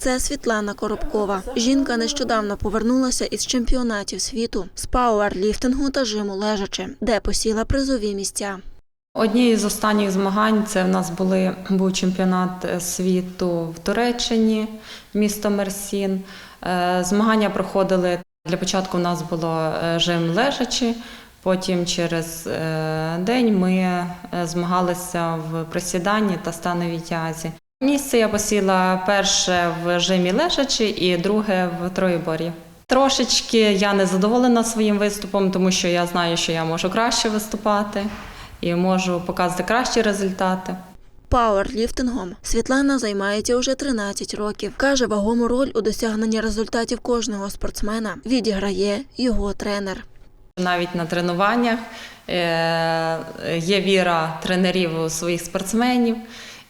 Це Світлана Коробкова. Жінка нещодавно повернулася із чемпіонатів світу з пауерліфтингу та жиму лежачи, де посіла призові місця. Одні з останніх змагань це в нас були був чемпіонат е, світу в Туреччині, місто Мерсін. Е, Змагання проходили для початку. У нас було е, жим лежачи. Потім через день ми змагалися в присіданні та становій тязі. Місце я посіла перше в жимі лежачи і друге в троєбор'ї. Трошечки я не задоволена своїм виступом, тому що я знаю, що я можу краще виступати і можу показати кращі результати. Пауерліфтингом Світлана займається уже 13 років. Каже, вагому роль у досягненні результатів кожного спортсмена відіграє його тренер. Навіть на тренуваннях е, є віра тренерів у своїх спортсменів,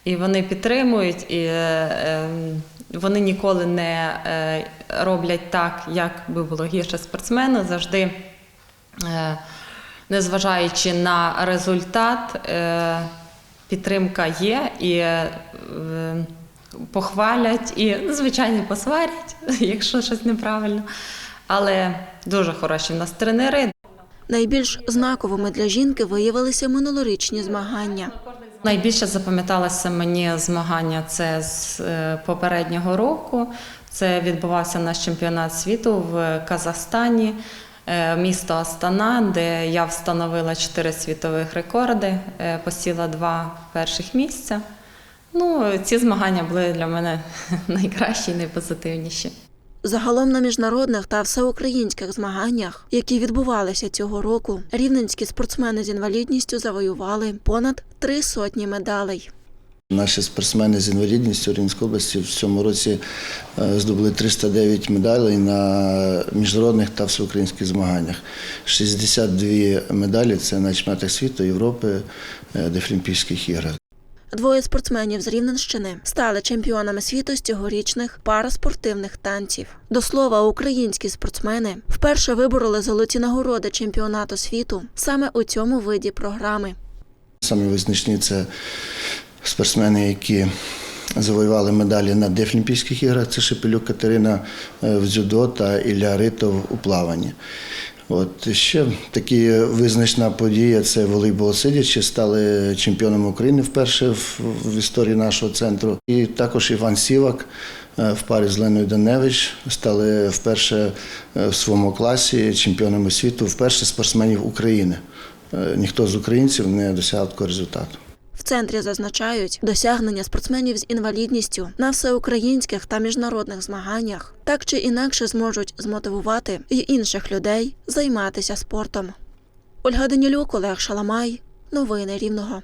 і вони підтримують, і е, вони ніколи не е, роблять так, як би було гірше спортсмену. Завжди, е, незважаючи на результат, підтримка є і е, похвалять, і, ну, звичайно, посварять, якщо щось неправильно. Але дуже хороші в нас тренери. Найбільш знаковими для жінки виявилися минулорічні змагання. Найбільше запам'яталося мені змагання це з е, попереднього року. Це відбувався наш чемпіонат світу в Казахстані, е, місто Астана, де я встановила чотири світових рекорди, е, посіла два перших місця. Ну, ці змагання були для мене найкращі і найпозитивніші. Загалом на міжнародних та всеукраїнських змаганнях, які відбувалися цього року, рівненські спортсмени з інвалідністю завоювали понад три сотні медалей. Наші спортсмени з інвалідністю Рівненської області в цьому році е, здобули 309 медалей на міжнародних та всеукраїнських змаганнях. 62 медалі це на чемпіонатах світу, Європи, е, Дефлімпійських іграх. Двоє спортсменів з Рівненщини стали чемпіонами світу з цьогорічних параспортивних танців. До слова, українські спортсмени вперше вибороли золоті нагороди чемпіонату світу саме у цьому виді програми. Самі визначні це спортсмени, які завоювали медалі на Дефлімпійських іграх. Це Шепелюк Катерина е, в дзюдо та Ілля Ритов у плаванні. От ще такі визначна подія це волейбол сидячи, стали чемпіоном України вперше в, історії нашого центру. І також Іван Сівак е, в парі з Леною Даневич стали вперше е, в своєму класі чемпіонами світу, вперше спортсменів України. Е, Ніхто з українців не досягав такого результату. В центрі зазначають, досягнення спортсменів з інвалідністю на всеукраїнських та міжнародних змаганнях так чи інакше зможуть змотивувати й інших людей займатися спортом. Ольга Денілюк, Олег Шаламай. Новини Рівного.